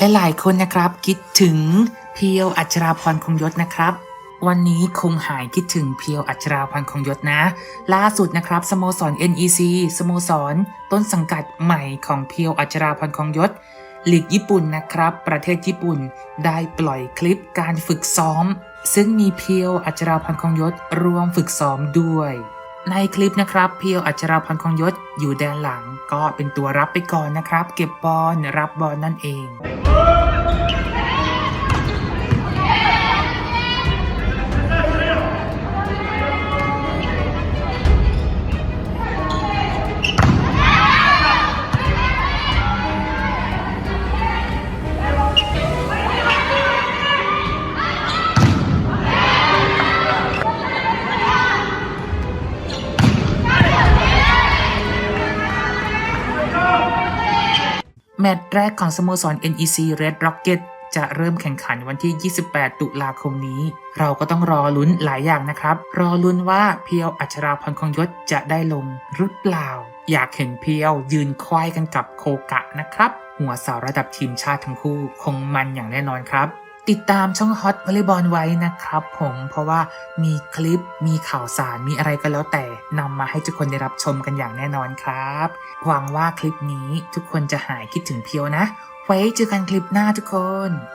และหลายคนนะครับคิดถึงเพียวอัชราพรคงยศนะครับ วันนี้คงหายคิดถึงเพียวอัชราพรคงยศนะ ล่าสุดนะครับสโมสร NEC สโมสร ต้นสังกัดใหม่ของเพียวอัชราพรคงยศลีกญี่ปุ่นนะครับ ประเทศญี่ปุ่นได้ปล่อยคลิปการฝึกซ้อม ซึ่งมีเพียวอัชราพรคงยศร่วมฝึกซ้อมด้วย ในคลิปนะครับเพียวอัชราพรคงยศอยู่แดนหลังก็เป็นตัวรับไปก่อนนะครับ เก็บบอลรับบอลนั่นเอง แมตช์แรกของสโมสร NEC Red Rocket จะเริ่มแข่งขันวันที่ 28 ตุลาคมนี้ เราก็ต้องรอลุ้นหลายอย่างนะครับ รอลุ้นว่าเพียวอัชราพรคงยศจะได้ลงหรือเปล่า อยากเห็นเพียวยืนควายกันกับโคกะนะครับ หัวเสาระดับทีมชาติทั้งคู่คงมันอย่างแน่นอนครับ ติดตามช่องฮอตวอลเลย์บอลไว้นะครับผมเพราะว่ามีคลิปมีข่าวสารมีอะไรก็แล้วแต่นำมาให้ทุกคนได้รับชมกันอย่างแน่นอนครับ หวังว่าคลิปนี้ทุกคนจะหายคิดถึงเพียวนะ ไว้เจอกันคลิปหน้าทุกคน